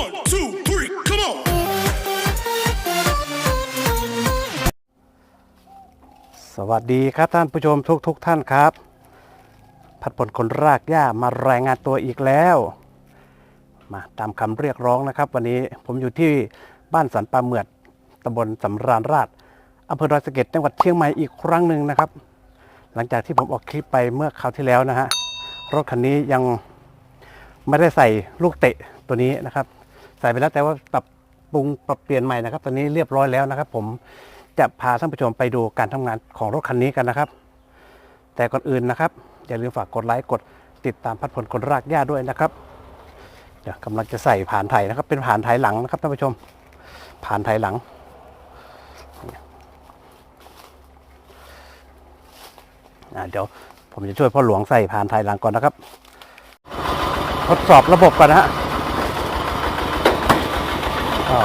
One, two, three, come on. สวัสดีครับท่านผู้ชมทุกทุกๆท่านครับ พัดผลคนรากหญ้ามารายงานตัวอีกแล้ว มาตามคำเรียกร้องนะครับ วันนี้ผมอยู่ที่บ้านสันปลาเหมือดตำบลสำราญราชอำเภอดอยสะเก็ดจังหวัดเชียงใหม่อีกครั้งหนึ่งนะครับ หลังจากที่ผมออกคลิปไปเมื่อคราวที่แล้วนะฮะรถคันนี้ยังไม่ได้ใส่ลูกเตะตัวนี้นะครับ ใส่ไปแล้วแต่ว่าปรับปรุงปรับเปลี่ยนใหม่นะครับ ตอนนี้เรียบร้อยแล้วนะครับ ผมจะพาท่านผู้ชมไปดูการทำงานของรถคันนี้กันนะครับ แต่ก่อนอื่นนะครับ อย่าลืมฝากกดไลค์กดติดตามพัดผลคนรากหญ้าด้วยนะครับเดี๋ยวกำลังจะใส่ผ่านไถนะครับ เป็นผ่านไถหลังนะครับท่านผู้ชม ผ่านไถหลังเดี๋ยวผมจะช่วยพ่อหลวงใส่ผ่านไทยหลังก่อนนะครับ ทดสอบระบบก่อนนะฮะ อ๋อ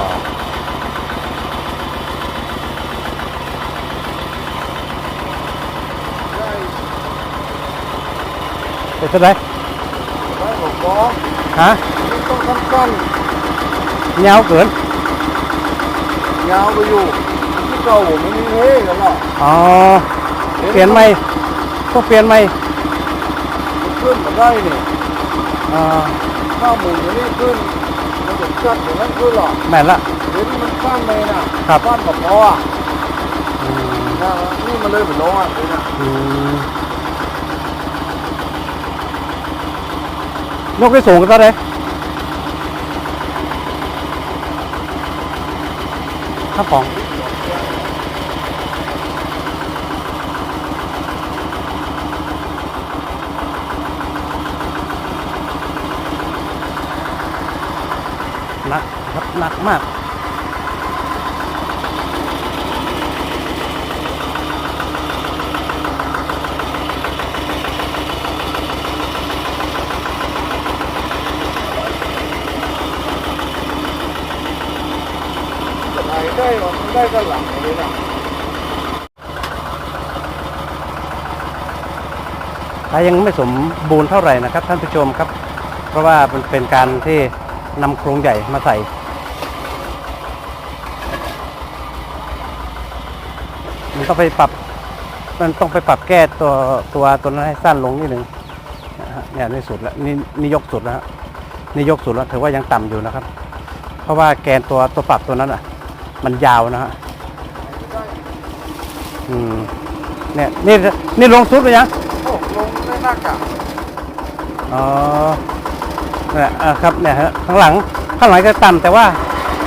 เป็นเท่าไหรได้ผมก็ฮะนี่ต้องสั้นยาวเกินๆยาวไปอยู่ที่ เก่าผมไม่มีเฮ้กันหรอกอ๋อเปลี่ยนใหม่ต้องเปลี่ยนใหม่มันขึ้นมาได้เนี่ยอ่าถ้าหมุนอย่างนี้ขึ้นมันจะชัดอย่างนั้นขึ้นหรอกแม่นละเดี๋ยวนี้มันสั้นเลยนะครับสั้นแบบพออะอืมนะนี่มันเลยเหมือนล้ออะเลยนะอืมยกได้สูงกันเท่าไหรครับของหนักครับ หนักมากจะไหนได้หรอมันได้กันหลังเลยนะถ้ายังไม่สมบูรณ์เท่าไหร่นะครับท่านผู้ชมครับ เพราะว่ามันเป็นการที่นำโครงใหญ่มาใส่ มันต้องไปปรับมันต้องไปปรับแก้ตัวตัวตัวนั้นให้สั้นลงนิดหนึ่งนะฮะเนี่ยนี่สุดแล้วนี่นี่ยกสุดแล้วฮะนี่ยกสุดแล้วถือว่ายังต่ำอยู่นะครับ เพราะว่าแกนตัวตัวปรับตัวนั้นอะ มันยาวนะฮะอืมเนี่ยนี่นี่ลงสุดไปยังโอ้ลงได้หน้ากากอ๋อเนี่ยอ่าครับเนี่ยฮะข้างหลังข้างหลังจะต่ำแต่ว่า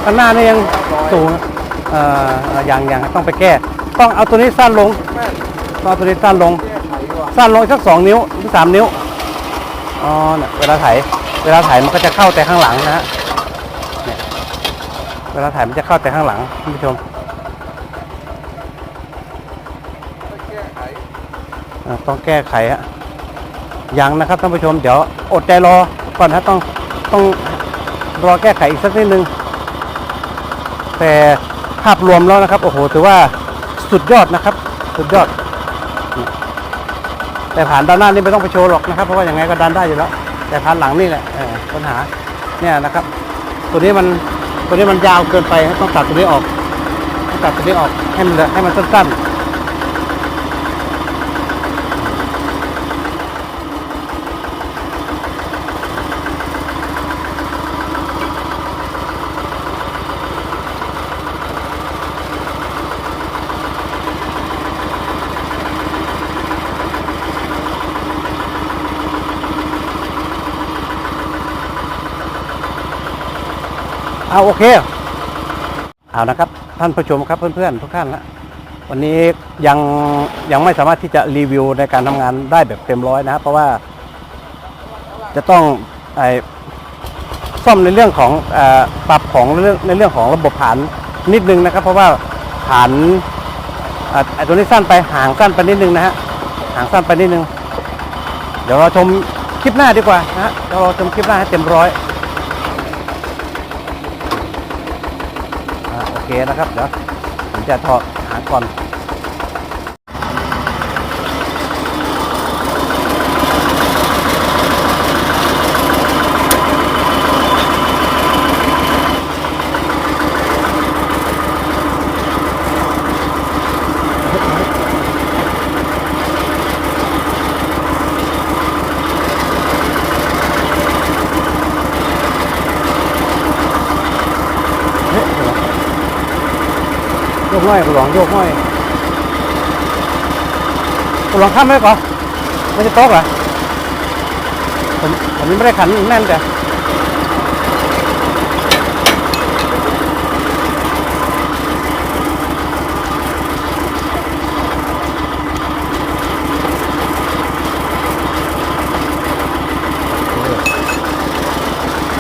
ข้างหน้านี่ยังสูงเอ่อเอ่อยังยังต้องไปแก้ ต้องเอาตัวนี้สั้นลงต้องเอาตัวนี้สั้นลง สั้นลงสักสองนิ้วหรือสามนิ้วอ๋อเนี่ยเวลาถ่ายเวลาถ่ายมันก็จะเข้าแต่ข้างหลังนะฮะเนี่ยเวลาถ่ายมันจะเข้าแต่ข้างหลังท่านผู้ชมแก้ไขอ่าต้องแก้ไขฮะยังนะครับท่านผู้ชมเดี๋ยวอดใจรอก่อนนะต้องต้องรอแก้ไขอีกสักนิดนึงแต่ภาพรวมแล้วนะครับ โอ้โหถือว่า สุดยอดนะครับ สุดยอด แต่ผ่านด้านหน้านี่ไม่ต้องไปโชว์หรอกนะครับ เพราะว่าอย่างไงก็ดันได้อยู่แล้ว แต่ผ่านหลังนี่แหละปัญหาเนี่ยนะครับ ตัวนี้มันตัวนี้มันยาวเกินไปต้องตัดตัวนี้ออกต้องตัดตัวนี้ออกให้มันให้มันสั้นๆ เอาโอเคเอานะครับ ท่านผู้ชมครับเพื่อนๆทุกท่านนะวันนี้ยังยังไม่สามารถที่จะรีวิวในการทำงานได้แบบเต็มร้อยนะครับเพราะว่าจะต้องไอซ่อมในเรื่องของอปรับของเรื่องในเรื่องของระบบฐานนิดนึงนะครับ เพราะว่าฐานเอ่อไอตัวนี้สั้นไปห่างสั้นไปนิดนึงนะฮะห่างสั้นไปนิดนึง เดี๋ยวเราชมคลิปหน้าดีกว่านะฮะเดี๋ยวเราชมคลิปหน้าให้เต็มร้อย อ่าโอ เคนะครับ เดี๋ยวผมจะถอดหางก่อน โยกน้อยคุณหลวงโยกน้อยคุณหลวงข้ามไหมก่อนไม่จะต๊ะเหรอผมผมยังไม่ได้ขันแน่นแต่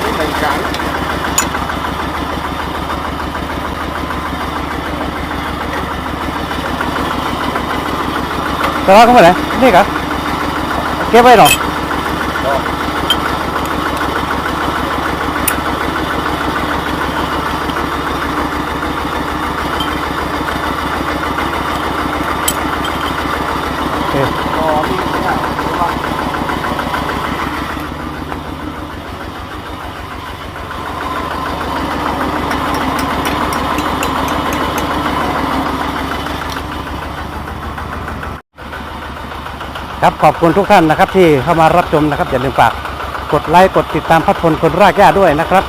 นี่เหมือนกัน แต่ว่าเขาไปไหนนี่กะเก็บไว้หรอโอเค อ๋อนี่เนี่ยว่า ครับขอบคุณทุกท่านนะครับ ที่เข้ามารับชมนะครับอย่าลืมฝากกดไลค์กดติดตามพัดพลคนรากหญ้าด้วยนะครับ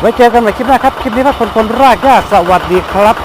ไว้เจอกันใหม่คลิปหน้าครับ คลิปนี้พัดพลคนรากหญ้าสวัสดีครับ